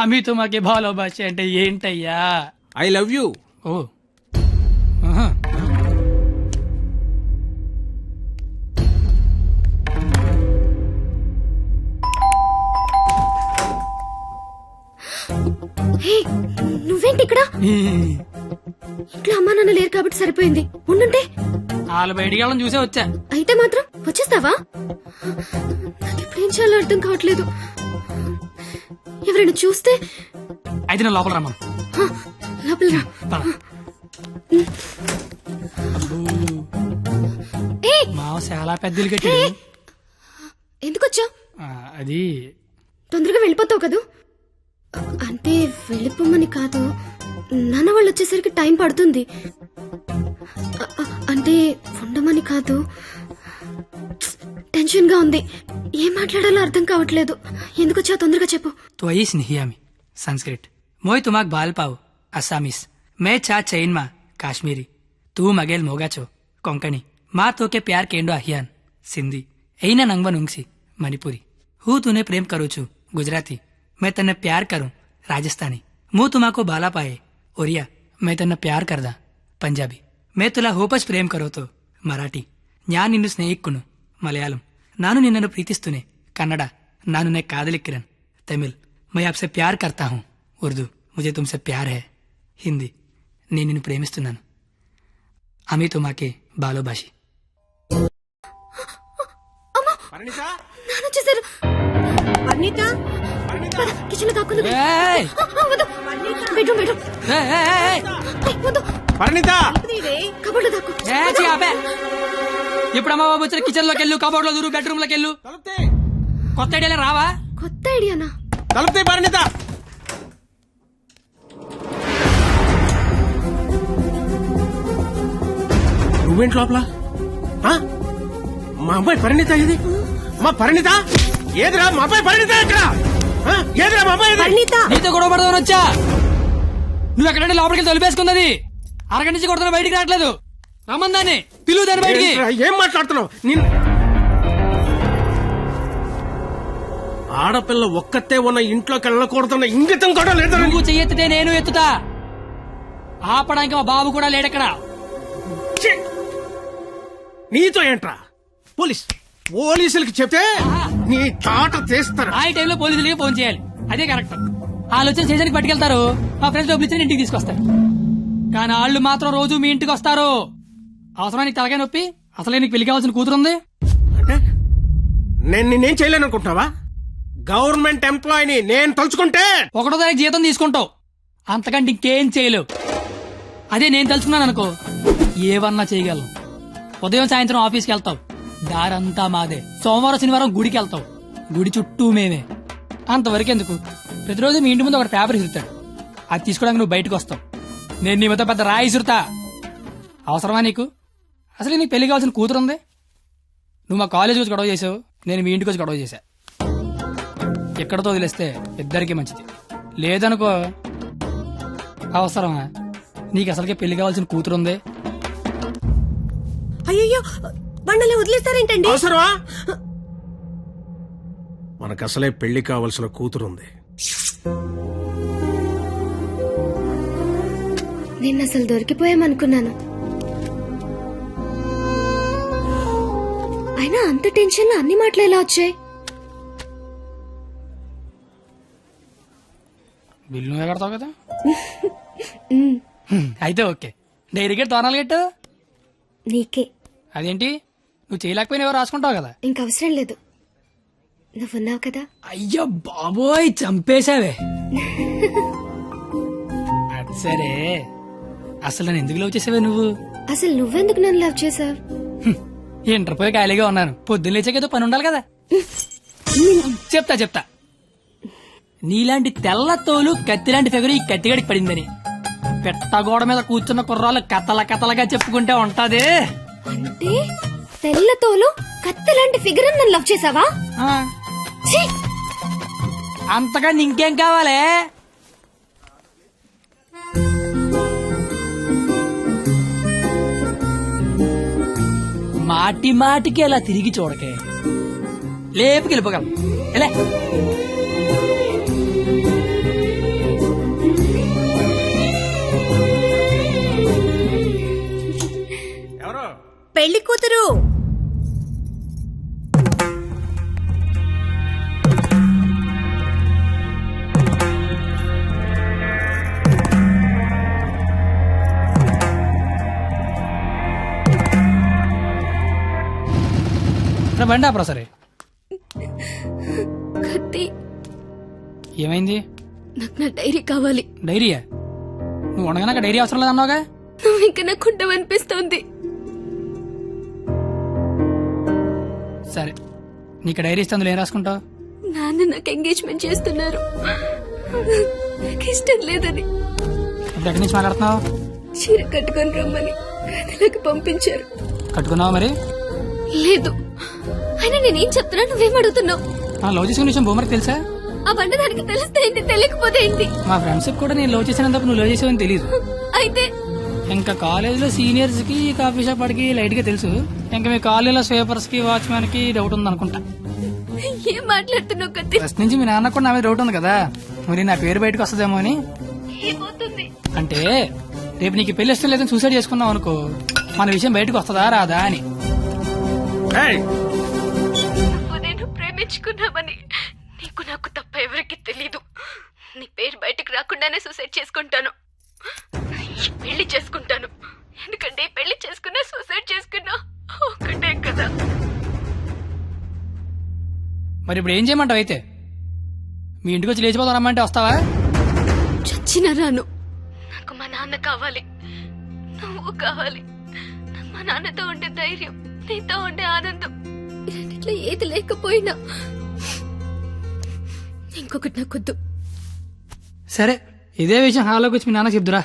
హమీతో మాకే భాలోభాష అంటే ఏంటయ్యా? I love you. ఓ. ఆహా. హే నువ్వేంటి ఇక్కడ? ఇంట్లో అమ్మా నాన్న లేరు కాబట్టి సరిపోయింది. ఉండుంటే. వాళ్ళు బయటికి వెళ్ళడం చూసే వచ్చా. అయితే మాత్రం వచ్చేస్తావా? నాకు ఇప్పుడు ఏం చేయాలో అర్థం కావట్లేదు. ఎవరైనా చూస్తే? అయితే నేను లోపల రమ్మను. లోపల రా. మావ చాలా పెద్దలు కట్టాడు ఎందుకు వచ్చావు ఆ, అది తొందరగా వెళ్ళిపోతావు కదూ? అంటే వెళ్ళిపోమని కాదు నాన్న వాళ్ళు వచ్చేసరికి టైం పడుతుంది. అంటే ఉండమని కాదు. టెన్షన్గా ఉంది. ఏం మాట్లాడాలో అర్థం కావట్లేదు. ఎందుకు వచ్చావు తొందరగా చెప్పు. તો આઈશ નહીં સંસ્કૃત મોય તુમાક બાલ પાવ અસામીસ મેં છા ચૈનમાં કાશ્મીરી તું મગેલ મોગા છો કોંકણી મા તો કે પ્યાર કેન્ડો અહિયાન સિંધી એઈના નંગવન ઊંઘસી મણિપુરી હું તુને પ્રેમ કરું છું ગુજરાતી મેં તને પ્યાર કરું રાજસ્થાની હું તુમાકો બાલા પાયે ઓરિયા મેં તને પ્યાર કરદા પંજાબી મેં તુલા પ્રેમ કરો તો મરાઠી జ్ఞా నిన్ను స్నేహిక్కును మలయాళం મલયાલમ నిన్నను ప్రీతిస్తూనే కన్నడ నాను નાનુને కాదలిక్కిరన్ તમિલ मैं आपसे प्यार करता हूँ उर्दू मुझे तुमसे प्यार है హిందీ నేను నిన్ను ప్రేమిస్తున్నాను అమీ తుమాకే బాలోబాషి పరిణిత నాన్న వచ్చేసారు అనిత కిచెన్ లో దాక్కున్నది ఏయ్! బెడ్రూమ్ బెడ్రూమ్ ఏయ్, ఏయ్, ఏయ్! ఏయ్, వద్దు పరిణిత కబోర్డ్ లో దాక్కు ఏ, చీ, ఆపే. ఇప్పుడు అమ్మ బాబు వచ్చిన కిచెన్ లోకి వెళ్ళు కబోర్డ్ లో దూరు బెడ్రూమ్ లోకి వెళ్ళు తలుపుతే కొత్త ఐడియాలే రావా కొత్త ఐడియానా తలుపుతే పరిణిత. నువ్వేంటి లోపల? ఆ? మా అమ్మాయి పరిణిత ఇది? మా పరిణిత? ఏదిరా? మా అమ్మాయి పరిణిత ఎక్కడ ఆ? ఏదిరా మా అమ్మాయి ఇది? అనిత నీతో గొడవ పడదామని వచ్చా? నువ్వు ఎక్కడంటే లోపలికి తొలిపేసుకున్నది అరగంట నుంచి కొడుతున్నా బయటికి రావట్లేదు. రమ్మందాన్ని పిలువు దాన్ని బయటికి. ఏం మాట్లాడుతున్నావు? నిన్ను ఆడపిల్ల ఒక్కతే ఉన్న ఇంట్లోకి వెళ్ళకూడదన్న ఇంగితం కూడా లేదా నువ్వు చెయ్యెత్తితే నేను ఎత్తుతా. ఆపడానికి మా బాబు కూడా లేడక్కడ! నీతో ఏంట్రా? పోలీస్ పోలీసులకి చెప్తే నీ తాట తీస్తారు? ఆ టైంలో పోలీసులకి ఫోన్ చేయాలి. అదే కరెక్ట్. వాళ్ళు వచ్చి స్టేషన్కి పట్టుకెళ్తారు. మా ఫ్రెండ్స్ డబ్బులు ఇచ్చి ఇంటికి తీసుకొస్తారు కానీ వాళ్ళు మాత్రం రోజు మీ ఇంటికి వస్తారు. అవసరం నీకు తలకాయ నొప్పి? అసలే నీకు పెళ్ళి కావాల్సిన కూతురు ఉంది అంటే? నేను నిన్నేం చేయలేను అనుకుంటున్నావా గవర్నమెంట్ ఎంప్లాయీని నేను తలుచుకుంటే ఒకటో తారీఖు జీతం తీసుకుంటావు. అంతకంటే ఇంకేం చేయలేవు. అదే నేను తలుచుకున్నాను అనుకో. ఏవన్నా చేయగలను. ఉదయం సాయంత్రం ఆఫీస్కి వెళ్తావు. దారంతా మాదే. సోమవారం శనివారం గుడికి వెళ్తావు. గుడి చుట్టూ మేమే. అంతవరకు ఎందుకు? ప్రతిరోజు మీ ఇంటి ముందు ఒక పేపర్ ఇసురుతాడు. అది తీసుకోవడానికి నువ్వు బయటకు వస్తావు. నేను నీ మొత్తం పెద్ద రాయి ఇసురుతా. అవసరమా నీకు? అసలు నీకు పెళ్ళి కావాల్సిన కూతురుంది? నువ్వు మా కాలేజ్ వచ్చి గొడవ చేసావు. నేను మీ ఇంటికి వచ్చి గొడవ చేశా. ఎక్కడతో వదిలేస్తే ఇద్దరికి మంచిది. లేదనుకో అవసరమా? నీకు అసలుకే పెళ్ళి కావాల్సిన కూతురు ఉంది అయ్యయ్యో బండలే వదిలేస్తారేంటండి? అవసరమా? మనకు అసలే పెళ్ళి కావలసిన కూతురుంది. నిన్న అసలు దొరికిపోయామనుకున్నాను. అయినా అంత టెన్షన్లో అన్ని మాటలు ఎలా వచ్చాయి? బిల్లు నువ్వే కడతావు కదా? అయితే ఓకే. డైరీకి తోనాలు కట్టు నీకే. అదేంటి? నువ్వు చేయలేకపోయినా ఎవరు రాసుకుంటావు కదా? ఇంక అవసరం లేదు నువ్వున్నావు కదా? అయ్యో బాబోయ్ చంపేశావే. అది సరే. అసలు నన్ను ఎందుకు లవ్ చేసావే నువ్వు? అసలు నువ్వెందుకు నన్ను లవ్ చేసావు? ఇంటర్ పోయి ఖాళీగా ఉన్నాను. పొద్దున్న లేచాక ఏదో పని ఉండాలి కదా? చెప్తా చెప్తా. నీలాంటి తెల్ల తోలు కత్తిలాంటి ఫిగర్ ఈ కత్తిగడికి పడిందని. పెట్టగోడ మీద కూర్చున్న కుర్రాలు కథల కథలుగా చెప్పుకుంటే ఉంటది. అంటే తెల్లతోలు కత్తి లాంటి ఫిగర్ నన్ను లవ్ చేసావా! అంతగా ఇంకేం కావాలి? మాటి మాటికి అలా తిరిగి చూడకే. లేపుకి వెళ్ళిపోగలం ఎలా పెళ్ళి కూతురు. బండి ఆపరా సరే. కత్తి. ఏమైంది? నాకు నా డైరీ కావాలి. డైరీయా? నువ్వు ఉండగానే డైరీ అవసరం లేదన్నావుగా? నువ్వు ఇంకా నాకు ఉండవనిపిస్తోంది. సరే. నీకు డైరీ ఇస్తే అందులో ఏం రాసుకుంటావు? నాన్న నాకు ఎంగేజ్మెంట్ చేస్తున్నారు. నాకు ఇష్టం లేదని. ఇప్పుడు ఎక్కడి నుంచి మాట్లాడుతున్నావు? చీర కట్టుకొని రమ్మని. గదిలోకి పంపించారు. కట్టుకున్నావా మరి? లేదు. అయినా నేనేం చెప్తున్నా నువ్వేం అడుగుతున్నావు? ఆ లవ్ చేసుకున్న విషయం బొమ్మరికి తెలుసా? ఆ బండ దానికి తెలిస్తే ఏంటి తెలియకపోతే ఏంటి? మా ఫ్రెండ్స్ కూడా నేను లవ్ చేసినందుకు నువ్వు లవ్ చేసావని తెలియదు ఇంకా కాలేజీలో సీనియర్స్కి కాఫీ షాప్ వాడికి లైట్గా తెలుసు. ఇంకా మీ కాలేజీలో స్వీపర్స్కి వాచ్మెన్కి డౌట్ ఉంది అనుకుంటా ఏం మాట్లాడుతున్నావు కత్తి? ఫస్ట్ నుంచి మీ నాన్న కూడా నా మీద డౌట్ ఉంది కదా. మరి నా పేరు బయటకు వస్తుందేమో అని. ఏమవుతుంది? అంటే రేపు నీకు పెళ్ళి ఇష్టం లేదని సూసైడ్ చేసుకున్నావు అనుకో. మన విషయం బయటకు వస్తుందా రాదా అని. ఏయ్, నువ్వు నేను ప్రేమించుకున్నామని. నీకు నాకు తప్ప ఎవరికి తెలీదు. నీ పేరు బయటకు రాకుండానే సూసైడ్ చేసుకుంటాను. పెళ్ళి చేసుకుంటాను. ఎందుకంటే పెళ్ళి చేసుకున్నా సూసైడ్ చేసుకున్నా ఒకటే కదా. మరి ఇప్పుడు ఏం చేయమంటావు అయితే? మీ ఇంటికి వచ్చి లేచిపోతాం రమ్మంటే వస్తావా? చచ్చిన రాను. నాకు మా నాన్న కావాలి. నువ్వు కావాలి. నాకు మా నాన్నతో ఉండే ధైర్యం నీతో ఉండే ఆనందం. రెండిట్లో ఏది లేకపోయినా ఇంకొకటి నాకొద్దు. సరే ఇదే విషయం హాల్లోకి వచ్చి మీ నాన్న చెప్దురా.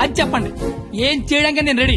అది చెప్పండి. ఏం చేయడానికి నేను రెడీ?